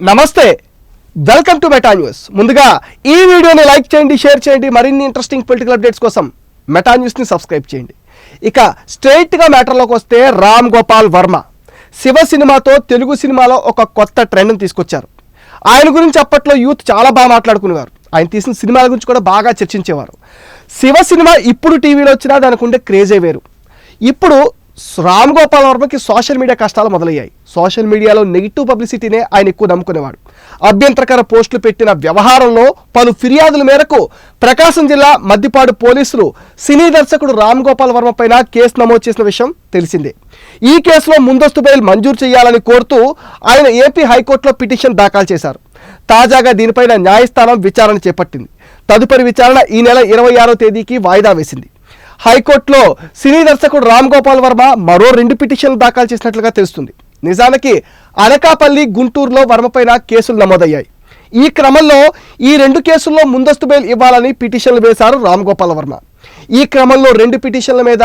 నమస్తే. Welcome to meta news ముందుగా ఈ వీడియోని లైక్ చేయండి షేర్ చేయండి మరిన్ని ఇంట్రెస్టింగ్ పొలిటికల్ అప్డేట్స్ కోసం మెటా న్యూస్ని సబ్స్క్రైబ్ చేయండి. ఇక స్ట్రైట్గా మ్యాటర్లోకి వస్తే రామ్ గోపాల్ వర్మ. శివ సినిమాతో తెలుగు సినిమాలో ఒక కొత్త ట్రెండ్ని తీసుకొచ్చారు. ఆయన గురించి అప్పట్లో యూత్ చాలా బాగా మాట్లాడుకునేవారు. ఆయన తీసిన సినిమాల గురించి కూడా బాగా చర్చించేవారు. శివ సినిమా ఇప్పుడు టీవీలో వచ్చినా దానికి ఉండే క్రేజే వేరు. ఇప్పుడు రామ్ గోపాల్ వర్మకి సోషల్ మీడియా కష్టాలు మొదలయ్యాయి. సోషల్ మీడియాలో నెగిటివ్ పబ్లిసిటీనే ఆయన ఎక్కువ నమ్ముకునేవాడు. అభ్యంతరకర పోస్టులు పెట్టిన వ్యవహారంలో పలు ఫిర్యాదుల మేరకు ప్రకాశం జిల్లా మద్దిపాడు పోలీసులు సినీ దర్శకుడు రామ్ గోపాల్ వర్మ పైన కేసు నమోదు చేసిన విషయం తెలిసిందే. ఈ కేసులో ముందస్తు బెయిల్ మంజూరు చేయాలని కోరుతూ ఆయన ఏపీ హైకోర్టులో పిటిషన్ దాఖలు చేశారు. తాజాగా దీనిపైన న్యాయస్థానం విచారణ చేపట్టింది. తదుపరి విచారణ ఈ నెల ఇరవై ఆరో తేదీకి వాయిదా వేసింది. హైకోర్టులో సినీ దర్శకుడు రామ్ గోపాల్ వర్మ మరో రెండు పిటిషన్లు దాఖలు చేసినట్లుగా తెలుస్తుంది. నిజానికి అనకాపల్లి గుంటూరులో వర్మపైన కేసులు నమోదయ్యాయి. ఈ క్రమంలో ఈ రెండు కేసుల్లో ముందస్తు బెయిల్ ఇవ్వాలని పిటిషన్లు వేశారు రామ్ గోపాల్ వర్మ. ఈ క్రమంలో రెండు పిటిషన్ల మీద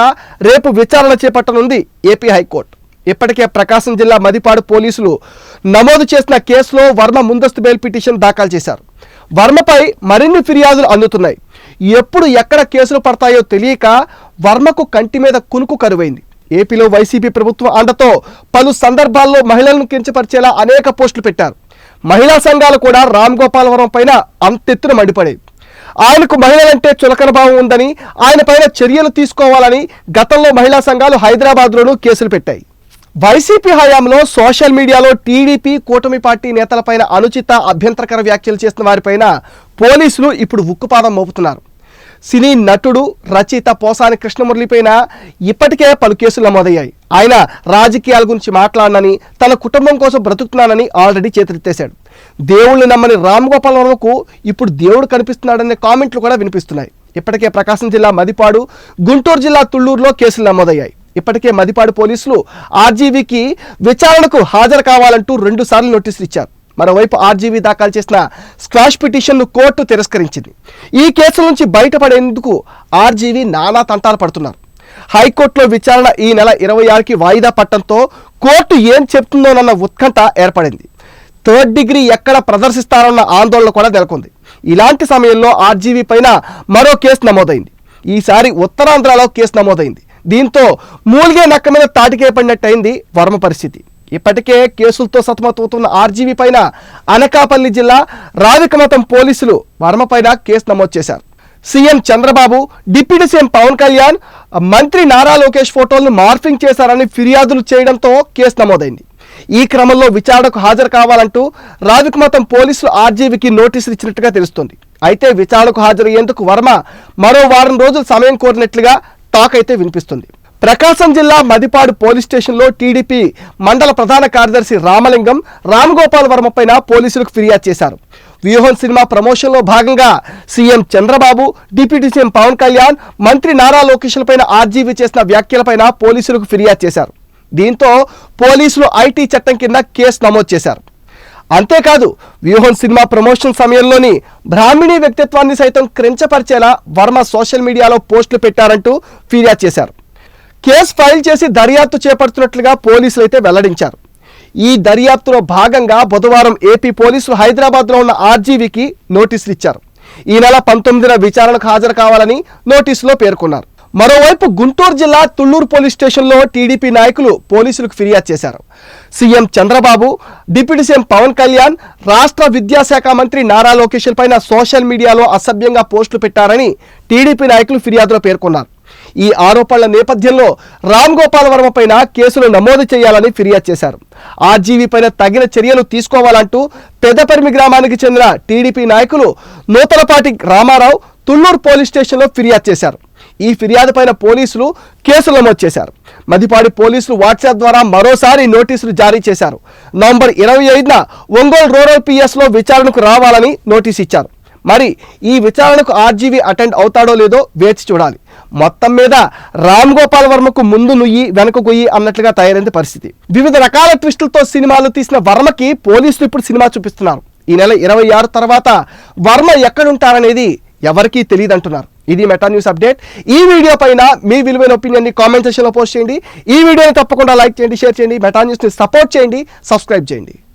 రేపు విచారణ చేపట్టనుంది ఏపీ హైకోర్టు. ఇప్పటికే ప్రకాశం జిల్లా మదిపాడు పోలీసులు నమోదు చేసిన కేసులో వర్మ ముందస్తు బెయిల్ పిటిషన్ దాఖలు చేశారు. వర్మపై మరిన్ని ఫిర్యాదులు అందుతున్నాయి. ఎప్పుడు ఎక్కడ కేసులు పడతాయో తెలియక వర్మకు కంటి మీద కునుకు కరువైంది. ఏపీలో వైసీపీ ప్రభుత్వం అండతో పలు సందర్భాల్లో మహిళలను కించపరిచేలా అనేక పోస్టులు పెట్టారు. మహిళా సంఘాలు కూడా రామ్ గోపాలవరం పైన అంతెత్తున మండిపడేవి ఆయనకు మహిళలంటే చులకన భావం ఉందని ఆయన పైన చర్యలు తీసుకోవాలని గతంలో మహిళా సంఘాలు హైదరాబాద్లోనూ కేసులు పెట్టాయి. వైసీపీ హయాంలో సోషల్ మీడియాలో టీడీపీ కూటమి పార్టీ నేతలపైన అనుచిత అభ్యంతరకర వ్యాఖ్యలు చేసిన వారిపైన పోలీసులు ఇప్పుడు ఉక్కుపాదం మోపుతున్నారు. సినీ నటుడు రచయిత పోసాని కృష్ణమురళిపైన ఇప్పటికే పలు కేసులు నమోదయ్యాయి. ఆయన రాజకీయాల గురించి మాట్లాడనని తన కుటుంబం కోసం బ్రతుకుతున్నానని ఆల్రెడీ చేతులెత్తేశాడు. దేవుళ్ళని నమ్మని రామ్ గోపాల్ వర్మకు ఇప్పుడు దేవుడు కనిపిస్తున్నాడనే కామెంట్లు కూడా వినిపిస్తున్నాయి. ఇప్పటికే ప్రకాశం జిల్లా మదిపాడు గుంటూరు జిల్లా తుళ్ళూరులో కేసులు నమోదయ్యాయి. ఇప్పటికే మదిపాడు పోలీసులు ఆర్జీవీకి విచారణకు హాజరు కావాలంటూ రెండుసార్లు నోటీసులు ఇచ్చారు. మరోవైపు ఆర్జీవీ దాఖలు చేసిన స్క్వాష్ పిటిషన్ను కోర్టు తిరస్కరించింది. ఈ కేసు నుంచి బయటపడేందుకు ఆర్జీవీ నానా తంటాలు పడుతున్నారు. హైకోర్టులో విచారణ ఈ నెల ఇరవై ఆరుకి వాయిదా పట్టడంతో కోర్టు ఏం చెప్తుందోనన్న ఉత్కంఠ ఏర్పడింది. థర్డ్ డిగ్రీ ఎక్కడ ప్రదర్శిస్తారన్న ఆందోళన కూడా నెలకొంది. ఇలాంటి సమయంలో ఆర్జీవీ పైన మరో కేసు నమోదైంది. ఈసారి ఉత్తరాంధ్రలో కేసు నమోదైంది. దీంతో మూలిగే నక్క మీద తాటికే పడినట్టయింది వర్మ పరిస్థితి. ఇప్పటికే కేసులతో సతమతమవుతున్న ఆర్జీవీ పైన అనకాపల్లి జిల్లా రావికమతం పోలీసులు వర్మ పైన కేసు నమోదు చేశారు. CM Chandrababu deputy CM Pawan Kalyan మంత్రి నారా లోకేష్ ఫోటోలను మార్ఫింగ్ చేశారని ఫిర్యాదులు చేయడంతో కేసు నమోదైంది. ఈ క్రమంలో విచారణకు హాజరు కావాలంటూ రావికమతం పోలీసులు ఆర్జీవీకి నోటీసులు ఇచ్చినట్టుగా తెలుస్తోంది. అయితే విచారణకు హాజరయ్యేందుకు వర్మ మరో వారం రోజులు సమయం కోరినట్లుగా టాక్ అయితే వినిపిస్తుంది. ప్రకాశం జిల్లా మదిపాడు పోలీస్ స్టేషన్లో టీడీపీ మండల ప్రధాన కార్యదర్శి రామలింగం రామ్ గోపాల్ వర్మ పైన పోలీసులకు ఫిర్యాదు చేశారు. వ్యూహం సినిమా ప్రమోషన్లో భాగంగా CM Chandrababu deputy CM Pawan Kalyan మంత్రి నారా లోకేష్లపైన ఆర్జీవీ చేసిన వ్యాఖ్యలపైన పోలీసులకు ఫిర్యాదు చేశారు. దీంతో పోలీసులు ఐటీ చట్టం కింద కేసు నమోదు చేశారు. అంతేకాదు వ్యూహం సినిమా ప్రమోషన్ సమయంలోని బ్రాహ్మిణి వ్యక్తిత్వాన్ని సైతం క్రించపరిచేలా వర్మ సోషల్ మీడియాలో పోస్టులు పెట్టారంటూ ఫిర్యాదు చేశారు. కేసు ఫైల్ చేసి దర్యాప్తు చేపడుతున్నట్లుగా పోలీసులు అయితే వెల్లడించారు. ఈ దర్యాప్తులో భాగంగా బుధవారం ఏపీ పోలీసులు హైదరాబాద్లో ఉన్న ఆర్జీవీకి నోటీసులు ఇచ్చారు. ఈ నెల పంతొమ్మిదిన విచారణకు హాజరు కావాలని నోటీసులో పేర్కొన్నారు. మరోవైపు గుంటూరు జిల్లా తుళ్ళూరు పోలీస్ స్టేషన్లో టీడీపీ నాయకులు పోలీసులకు ఫిర్యాదు చేశారు. CM Chandrababu deputy CM Pawan Kalyan రాష్ట్ర విద్యాశాఖ మంత్రి నారా లోకేష్ పైన సోషల్ మీడియాలో అసభ్యంగా పోస్టులు పెట్టారని టీడీపీ నాయకులు ఫిర్యాదులో పేర్కొన్నారు. ఈ ఆరోపణల నేపథ్యంలో రామ్ గోపాల్ వర్మ పైన కేసులు నమోదు చేయాలని ఫిర్యాదు చేశారు. ఆర్జీవీ పైన తగిన చర్యలు తీసుకోవాలంటూ పెద్దపరిమి గ్రామానికి చెందిన టీడీపీ నాయకులు నూతనపాటి రామారావు తుళ్ళూరు పోలీస్ స్టేషన్లో ఫిర్యాదు చేశారు. ఈ ఫిర్యాదు పైన పోలీసులు కేసులు నమోదు చేశారు. మదిపాడి పోలీసులు వాట్సాప్ ద్వారా మరోసారి నోటీసులు జారీ చేశారు. నవంబర్ ఇరవై ఐదున ఒంగోలు రూరల్ పిఎస్లో విచారణకు రావాలని నోటీస్ ఇచ్చారు. మరి ఈ విచారణకు ఆర్జీవీ అటెండ్ అవుతాడో లేదో వేచి చూడాలి. మొత్తం మీద రామ్ గోపాల్ వర్మకు ముందు నుయ్యి వెనక గొయ్యి అన్నట్లుగా తయారైంది పరిస్థితి. వివిధ రకాల ట్విస్టులతో సినిమాలు తీసిన వర్మకి పోలీసులు ఇప్పుడు సినిమా చూపిస్తున్నారు. ఈ నెల ఇరవై ఆరు తర్వాత వర్మ ఎక్కడుంటారనేది ఎవరికీ తెలియదు అంటున్నారు ఇది మెటా న్యూస్ అప్డేట్. ఈ వీడియో పైన మీ విలువైన ఒపీనియన్ని కామెంట్ సెక్షన్లో పోస్ట్ చేయండి. ఈ వీడియోని తప్పకుండా లైక్ చేయండి షేర్ చేయండి. మెటా న్యూస్ని సపోర్ట్ చేయండి సబ్స్క్రైబ్ చేయండి.